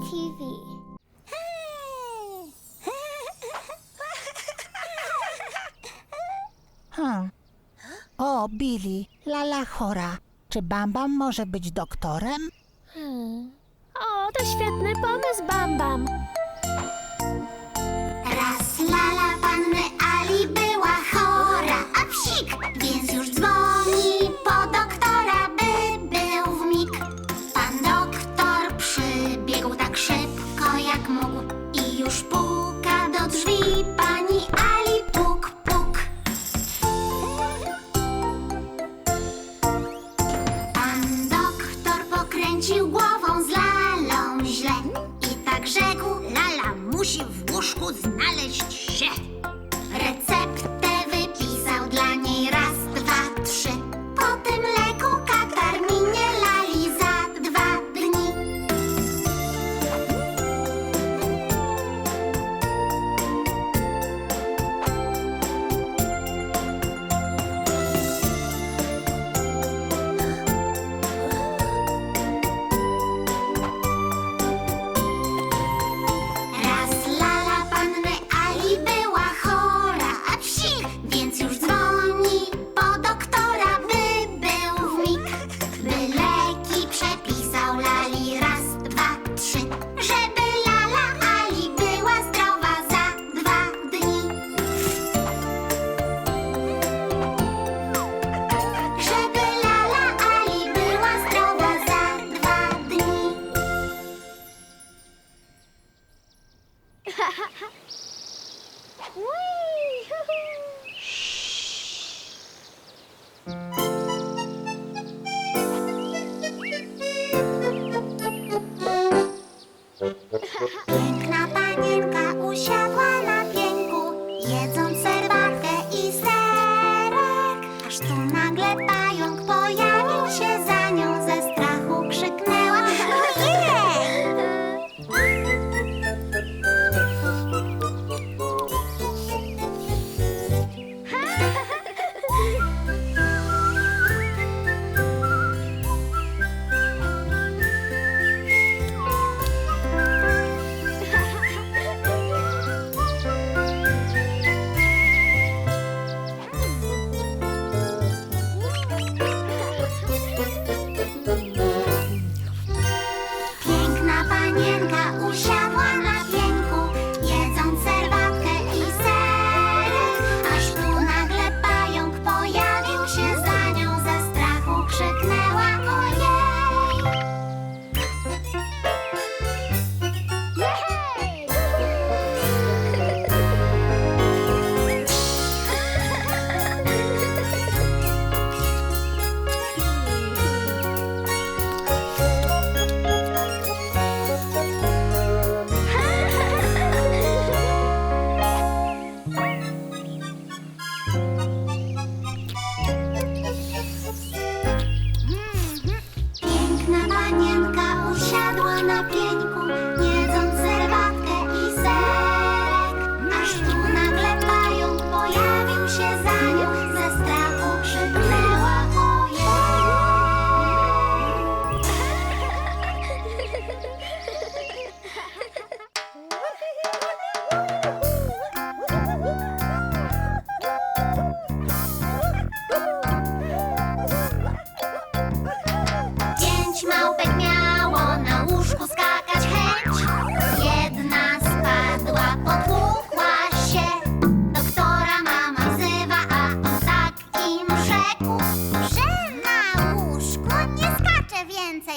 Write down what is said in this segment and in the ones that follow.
TV. Hmm. O, Billy, lala chora. Czy Bambam może być doktorem? Hmm. O, to świetny pomysł, Bambam.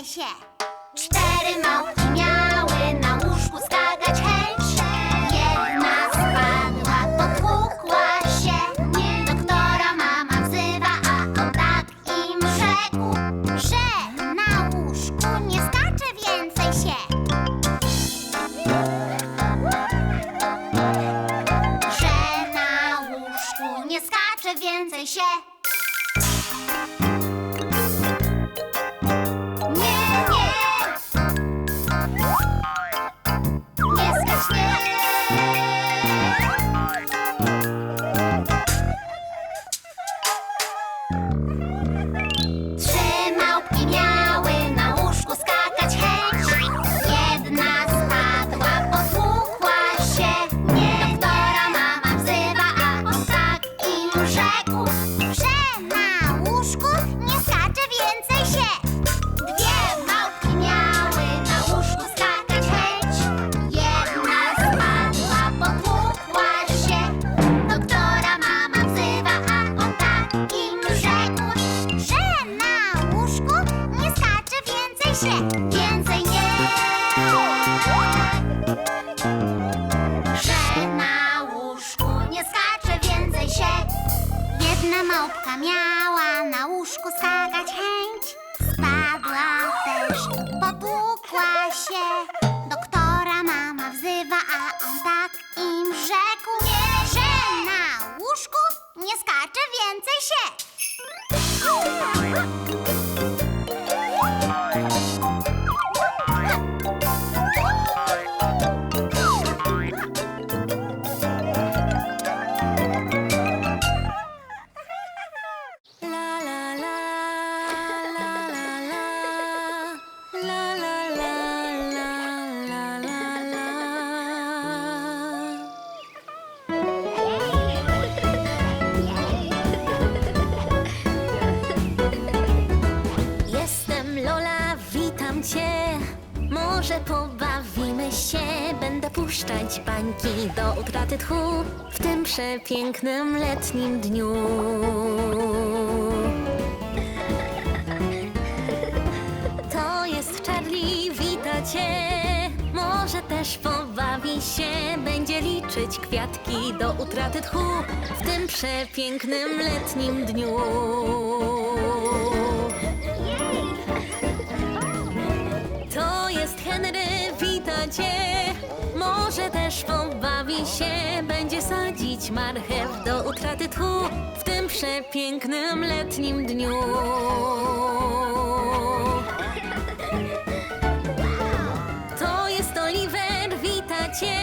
się. Cztery małpki miały na łóżku skakać, hej! Że na łóżku nie skacze więcej się. Dwie małpki miały na łóżku skakać chęć. Jedna spadła, potłukła się. Doktora mama wzywa, a on tak im że na łóżku nie skacze więcej się. Nie skacze więcej się. Pobawimy się, będę puszczać bańki do utraty tchu w tym przepięknym letnim dniu. To jest Charlie, wita cię. Może też pobawi się, będzie liczyć kwiatki do utraty tchu w tym przepięknym letnim dniu. Cię. Może też pobawi się, będzie sadzić marchew do utraty tchu w tym przepięknym letnim dniu. To jest Oliver, wita cię.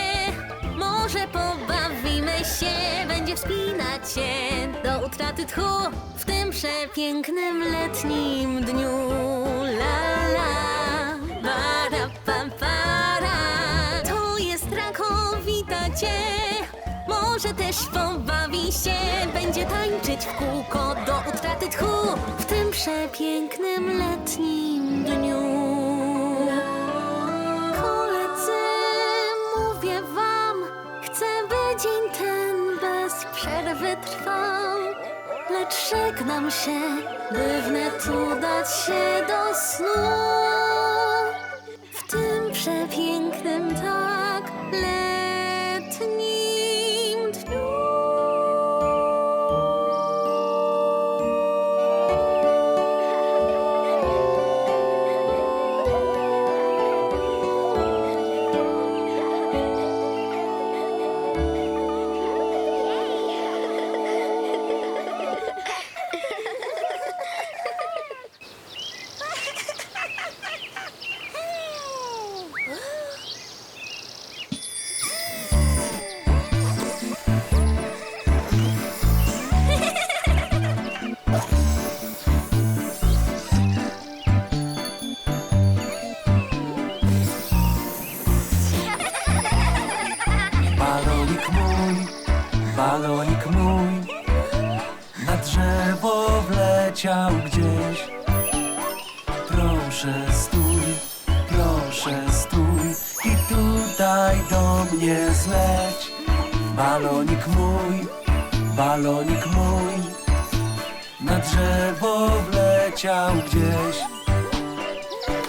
Może pobawimy się, będzie wspinać się do utraty tchu w tym przepięknym letnim dniu. Może też pobawi się, będzie tańczyć w kółko do utraty tchu w tym przepięknym letnim dniu. Koledzy, mówię wam, chcę, by dzień ten bez przerwy trwał. Lecz żegnam się, by wnet udać się do snu. Gdzieś. Proszę stój, proszę stój. I tutaj do mnie zleć. Balonik mój, balonik mój. Na drzewo wleciał gdzieś.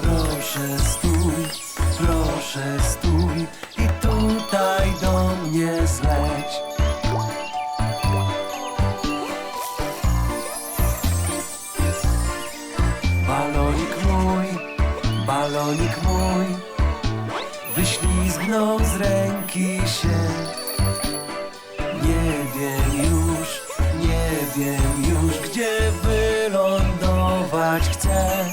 Proszę stój, proszę stój. I tutaj do mnie zleć. Balonik mój, wyślizgnął z ręki się. Nie wiem już, nie wiem już, gdzie wylądować chcę.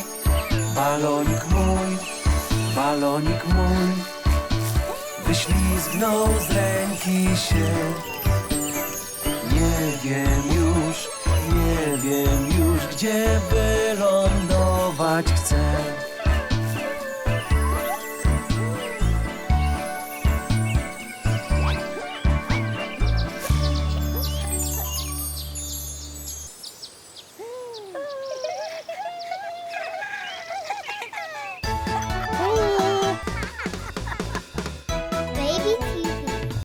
Balonik mój, balonik mój Wyślizgnął z ręki się Nie wiem już, nie wiem już Gdzie wylądować chcę